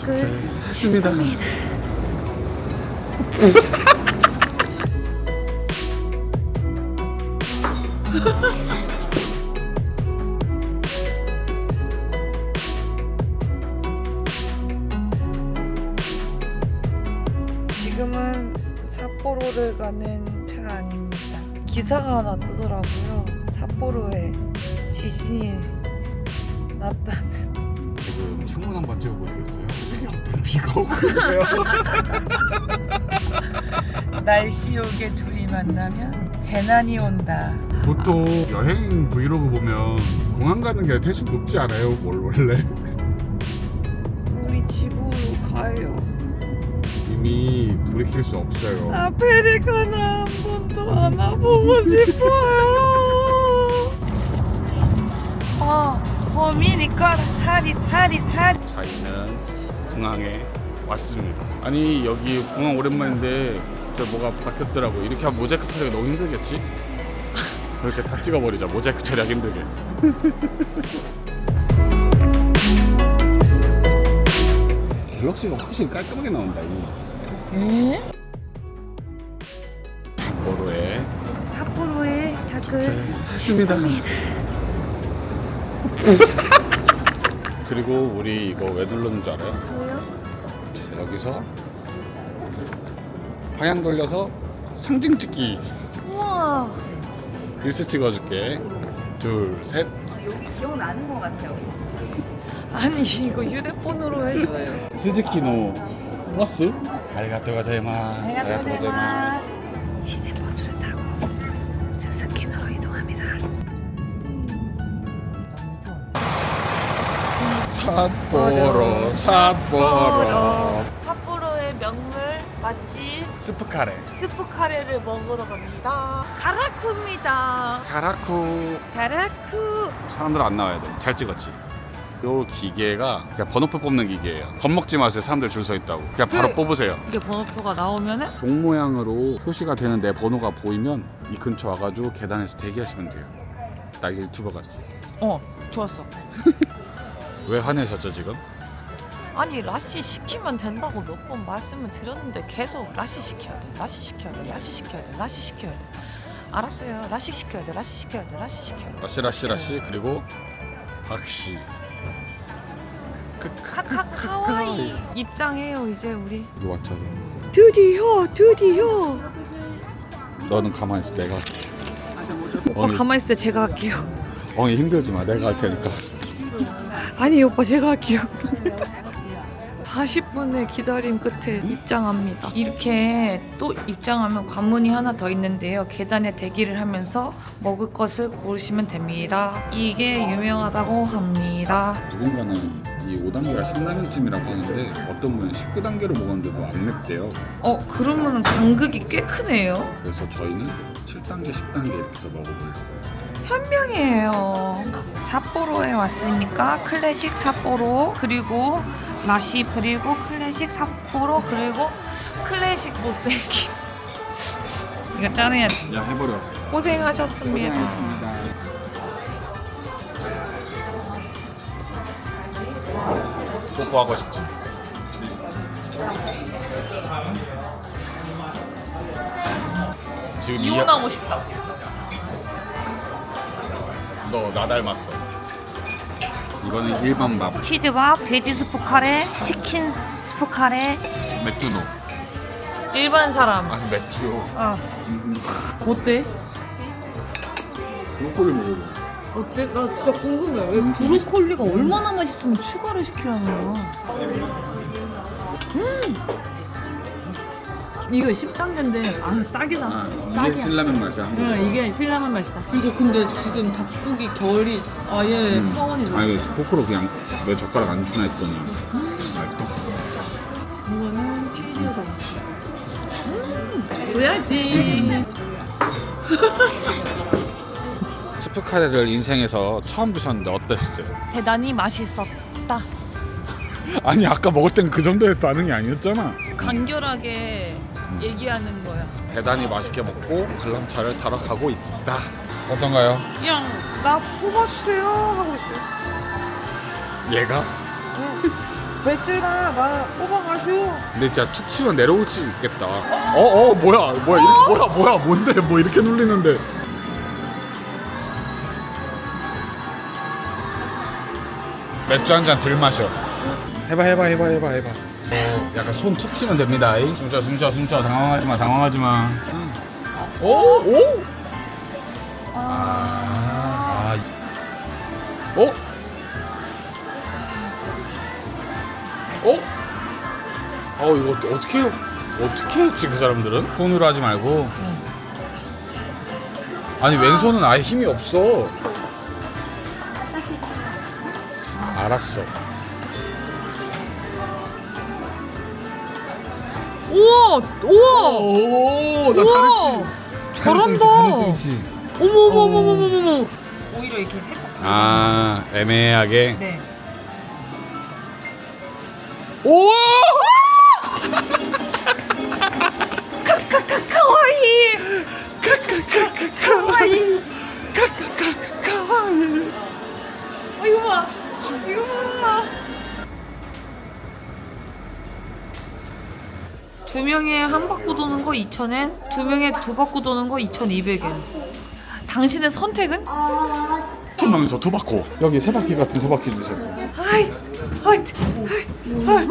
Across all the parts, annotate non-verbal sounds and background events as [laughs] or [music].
했습니다. [laughs] 지금은 삿포로를 가는 차 아닙니다. 기사가 하나 뜨더라고요. 삿포로에 지진이 났다는. 지금 창문 한번 찍어보시겠어요? 비가 오고 있어요. 날씨 요게 둘이 만나면 재난이 온다. 보통 여행 브이로그 보면 공항 가는 게 텐션 높지 않아요? 뭘 원래? 우리 집으로 가요. 이미 돌이킬 수 없어요. 아메리카나 한 번도 안 와보고 싶어요. 어, 도미니카 하릿 하릿 하릿. 저희는 공항에 왔습니다. 아니 여기 공항 오랜만인데 저 뭐가 바뀌었더라고. 이렇게 하면 모자이크 처리가 너무 힘들겠지? [laughs] 그렇게 다 찍어버리자. 모자이크 처리하기 힘들게. [laughs] 갤럭시가 훨씬 깔끔하게 나온다. 이 에?札幌에 삿포로에 작은 했습니다. [laughs] 그리고 우리 이거 왜 눌렀는 줄 알아요? 자, 여기서 방향 돌려서 상징 찍기 우와. 일스 찍어줄게 둘 셋 여기 기억나는 것 같아요. [laughs] 아니 이거 휴대폰으로 해줘요. [laughs] 스즈키노 버스 아리가토 가자이마스 아리가토 가자이마스 삿포로 삿포로 삿포로의 명물 맛집 스프카레 스프 카레를 먹으러 갑니다. 가라쿠입니다. 가라쿠 가라쿠. 사람들 안 나와야 돼 잘 찍었지 요 기계가 그냥 번호표 뽑는 기계예요 겁먹지 마세요 사람들 줄 서 있다고 그냥 바로 네. 뽑으세요 이게 번호표가 나오면은 종 모양으로 표시가 되는 내 번호가 보이면 이 근처 와가지고 계단에서 대기하시면 돼요. 나 이제 유튜버가 어 좋았어. [laughs] 왜 화내셨죠 지금? 아니 라시 시키면 된다고 몇 번 말씀을 드렸는데 계속 라시 시켜야 돼. 라시 시켜야 돼. 라시 시켜야 돼. 라시 시켜야 돼. 알았어요. 라시 시켜야 돼. 라시 시켜야 돼. 라시 시켜야 돼. 라시라시 라시 그리고 박씨. 카카 카와이 입장해요 이제 우리. 이거 맞죠? 드디어 드디어. 너는 가만히 있어 내가. 오빠 엉이, 가만히 있어 제가 할게요. 엉이 힘들지 마 내가 할 테니까. 아니 오빠 제가 할게요. 40분의 기다림 끝에 입장합니다. 이렇게 또 입장하면 관문이 하나 더 있는데요. 계단에 대기를 하면서 먹을 것을 고르시면 됩니다. 이게 유명하다고 합니다. 누군가는 이 5단계가 신라면찜이라고 하는데 어떤 분은 19단계로 먹었는데도 안 맵대요. 어 그러면 간극이 꽤 크네요. 그래서 저희는 7단계, 10단계 이렇게 해서 먹어보려고. 현명해요. 삿포로에 왔으니까 클래식 삿포로 그리고 라시 그리고 클래식 삿포로 그리고 클래식 못생기. 이거 짜내야 돼. 야 해버려. 고생하셨습니다. 뽀뽀하고 싶지. 지금 이 이혼하고 싶다. 너 나 닮았어. 이거는 일반 밥 치즈밥, 돼지 스프 카레, 치킨 스프 카레. 맥주노. 일반 사람. 아니 맥주. 아. 어때? 브로콜리 먹어. 어때? 나 진짜 궁금해. 왜 브로콜리가 얼마나 맛있으면 추가를 시키라는 거야? 음! 이거 10단계인데, 아, 딱이다. 아, 이게 딱이야. 신라면 맛이야. 응, 이게 신라면 맛이다. 이거 근데 지금 닭고기 결이 아예 음. 차원이 아 높아. 이거 포크로 그냥 왜 젓가락 안 주나 했더니 맛있어. 이거는 치즈로. 음, 보야지. 스프 카레를 인생에서 처음 드셨는데 어땠어요? 대단히 맛있었다. 아니 아까 먹을 땐그 정도의 반응이 아니었잖아. 간결하게 얘기하는 거야. 대단히 맛있게 먹고 관람차를 타러 가고 있다. 어떤가요? 그냥 나 뽑아주세요 하고 있어요. 얘가? 뺐잖아 나 뽑아가슈 근데 진짜 툭 치면 내려올 수 있겠다. 어, 어, 뭐야, 뭐야, 이렇게, 뭐야, 뭐야, 뭔데, 뭐 이렇게 눌리는데. 맥주 한잔들 마셔. 해봐, 해봐, 해봐, 해봐, 해봐. 어, 약간 손 툭 치면 됩니다. 이. 숨 쉬어, 숨 쉬어, 숨 쉬어. 당황하지 마, 당황하지 마. 오, 오. 아, 아, 어? 어? 어 이거 어떻게 어떻게 해요? 어떻게 했지 그 사람들은? 손으로 하지 말고 아니 왼손은 아예 힘이 없어 알았어 우와 우와. 오나 우와! 잘했지. 잘한다. 가능성 어머 어머 어머 어머 어머 어머. 오히려 이렇게 살짝 아 애매하게. 네. 오 2,000엔, 두 명에 두 바퀴 도는 거 2,200엔. 당신의 선택은? 천만 저 투바코 여기 세 바퀴 같은 두 바퀴 주세요 아이, 아이, 아이.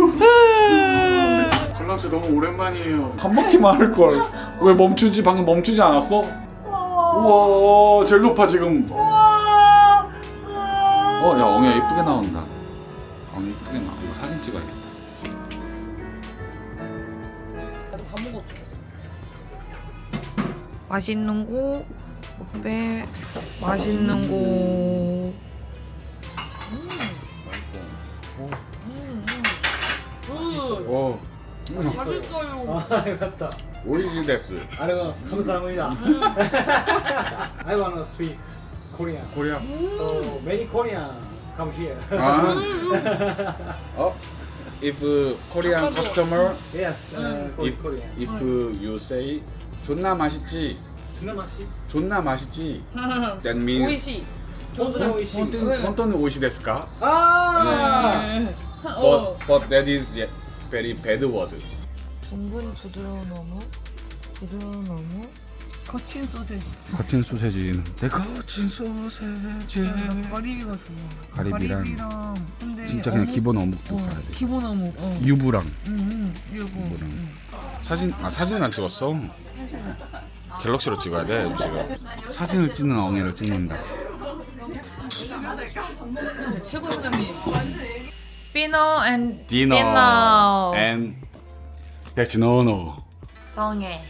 관람차 너무 오랜만이에요. 한 바퀴만 할 걸. 왜 멈추지? 방금 멈추지 않았어? 우와, 제일 높아 지금. 어, 야 엉이야 이쁘게 나온다. 맛있는 거, 오빠 맛있는 거. 오, 맛있어요. 아 맞다 오리진 데스. 아리고 감사합니다 I wanna speak Korean 코리아. so many Korean come here 아, 어, if Korean customer, yes uh, if Korean if you say 존나 맛있지, 존나 맛이 존나 맛있지, [laughs] that means 오이시. 존나 오이시. 혼돈 혼돈 오이시 데스까? 아! But but that is very bad word. 둥근 부드러운 어묵, 부드러운 어묵, 거친 소세지. 거친 소세지. 내 거친 소세지. 가리비가 좋아. 가리비랑 가리비랑 근데 진짜 그냥 어묵? 기본 어묵도 어, 가야 돼. 기본 어묵. 어. 유부랑 응, 응, 이거. 유부랑. 사진 아 사진 안 찍었어. 갤럭시로 찍어야 돼 지금. 사진을 찍는 엉이를 찍는다. 최고 회장님. 피노 앤 디너 디너. and that's no no. 성에.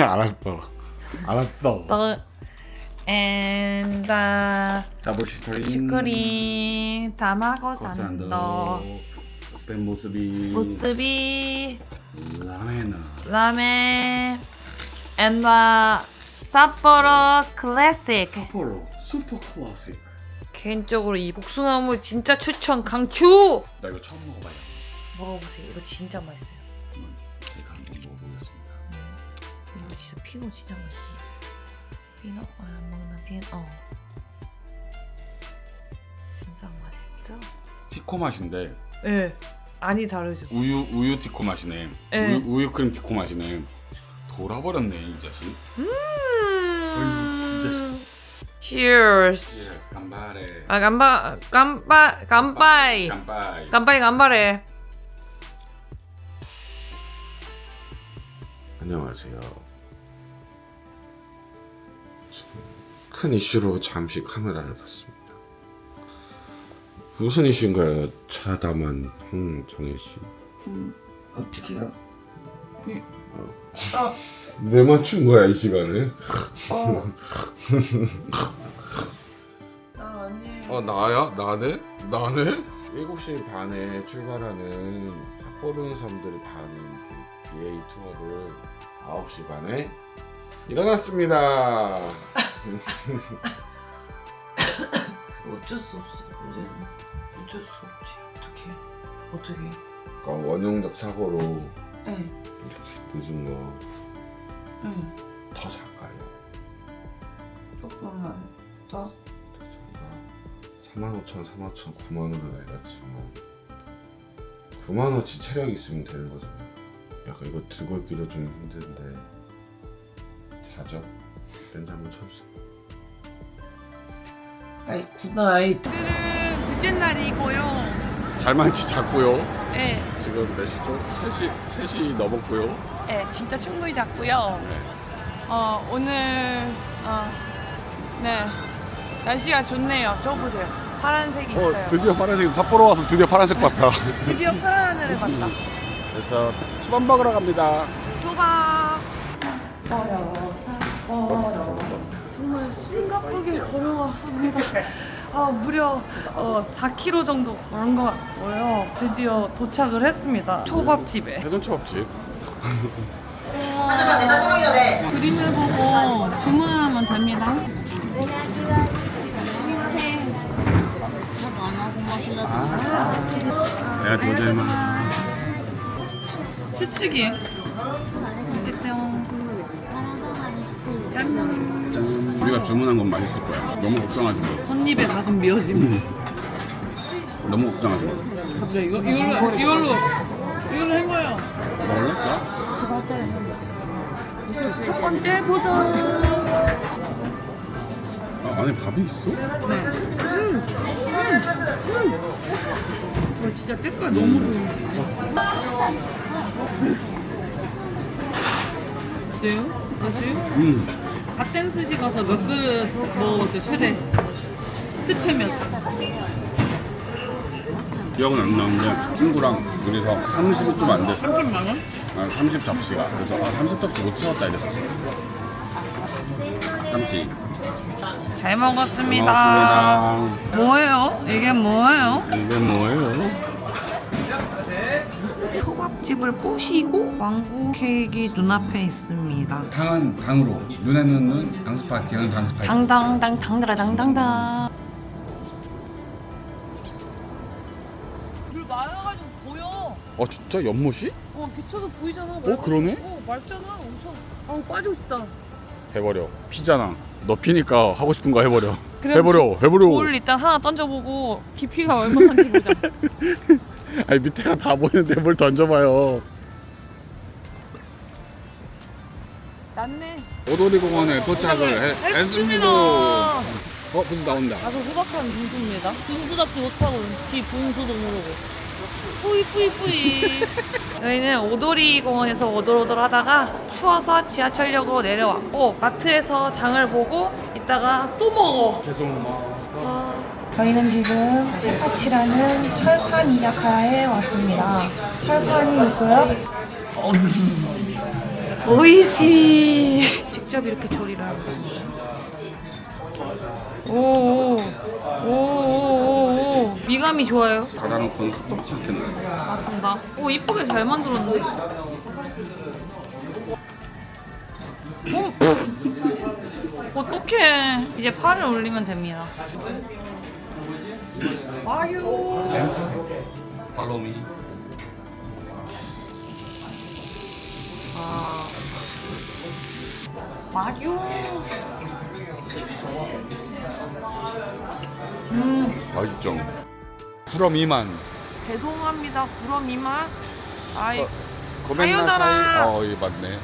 알았어. 알았어. 또 앤다 다보시터린. 슈크림 다마고 산도. 산도 스팸 모습이. 모스비 라멘아. 라멘 앤다 삿포로 클래식 삿포로 슈퍼 클래식. 개인적으로 이 복숭아물 진짜 추천 강추 나 이거 처음 먹어봐요. 먹어보세요 이거 진짜 맛있어요 피노 진짜 맛있어요 피노 안 먹는 피노 진짜 맛있죠? 티코 맛인데 네 아니 다르죠 우유 우유 티코 맛이네. 네. 우유 우유 크림 티코 맛이네. 돌아버렸네 이 자식. 어이, 진짜. Cheers 예스 간발에. 아 간바 간바 간바이 간발. 간바이 간바래 안녕하세요. 큰 이슈로 잠시 카메라를 봤습니다. 무슨 이슈인가요? 차다만 황정혜 씨. 어떻게요? 왜 맞춘 거야 이 시간에? 어. [laughs] 아 아니에요 어 나야? 나네? 나네? 7시 반에 출발하는 학보르는 사람들이 타는 그 BA 투어를 9시 반에 일어났습니다. [laughs] 어쩔 수 없어. 이제 어쩔 수 없지. 어떻게 어떻게 그러니까 원형적 사고로 네. 늦은 거더응 작아요. 조금만 더? 4만 5천, 4만 5천, 9만 원을 내렸지만 5만원치 체력이 있으면 되는 거잖아 약간 이거 들고 있기도 좀 힘든데 자죠? 렌즈 한번 쳐주세요 아이 굿나잇. 오늘은 둘째 날이고요. 잘만치 잤고요. 네, 지금 몇 시죠? 3시, 3시 넘었고요. 네, 진짜 충분히 잤고요. 어, 오늘, 어, 네, 날씨가 좋네요. 저 보세요. 파란색이 있어요. 어, 드디어 파란색, 삿포로 와서 드디어 파란색 봤다. [laughs] 드디어 파란 하늘을 봤다. 그래서 초밥 먹으러 갑니다. 초밥. 정말 숨가쁘게 걸어왔습니다. 아, 무려 어, 4km 정도 걸은 것 같고요. 드디어 도착을 했습니다. 초밥집에. 해전 초밥집. 그림을 보고 주문을 하면 됩니다. 네, 도저히만. 추측이에요. 됐어요. 짠. 짠. 우리가 주문한 건 맛있을 거야. 너무 걱정하지 마. 첫입에 가슴 미어짐. 너무 걱정하지 마. 갑자기 이거 이걸로 이걸로 이걸로 한 거예요. 먹을래? 자. 첫 번째 도전. 아, 안에 밥이 있어? 와 진짜 때깔 너무 좋은데. 어때요? 맛이? 음. 갓된 스시 가서 몇 그릇 먹어봤어요 최대 스체면 기억은 안 나는데 친구랑 둘이서 30이 좀 안 됐어. 30만 원? 아, 30 접시가. 그래서 아, 30 접시 못 채웠다 이랬었어. 깜찍. 잘 먹었습니다. 고맙습니다. 뭐예요? 이게 뭐예요? 이게 뭐예요? 초밥집을 부시고 망고 케이크 눈앞에 있습니다. 당은 당으로, 눈에는 눈, 당스파, 기는 당스파. 당당당 당다라 당당당. 물 많아가지고 보여. 어 진짜 연못이? 어 비춰서 보이잖아. 어 그러네? 어 맑잖아 엄청. 아우 빠지고 싶다. 해버려. 피잖아. 너 피니까 하고 싶은 거 해버려. 그럼 해버려, 해버려. 돌 일단 하나 던져보고 깊이가 얼마인지 보자. [laughs] [laughs] 아니 밑에가 다 보이는데 뭘 던져봐요. 낫네. 오도리 공원에 도착을 해, 했습니다. 어 벌써 나온다. 아주 호박한 분수입니다. 분수답지 못하고 지 분수도 모르고. 뿌이 뿌이 뿌이. [laughs] 저희는 오도리 공원에서 오돌오돌 하다가 추워서 지하철역으로 내려왔고 마트에서 장을 보고 이따가 또 먹어. 저희는 지금 햇파치라는 철판 이자카야에 왔습니다. 철판이 있고요. 오이시. 직접 이렇게 조리를 하고 있습니다. 오오오오오 미감이 좋아요. 가다놓고는 섭섭치 않겠네. 맞습니다. 오 이쁘게 잘 만들었는데. 어? 어떡해. 이제 팔을 올리면 됩니다. 와요. 팔로미. 와요. 음, 맛있죠. 그럼 이만. 죄송합니다. 구름 이만. 아이, 고멘나사이. 사요나라. 어, 이 맞네.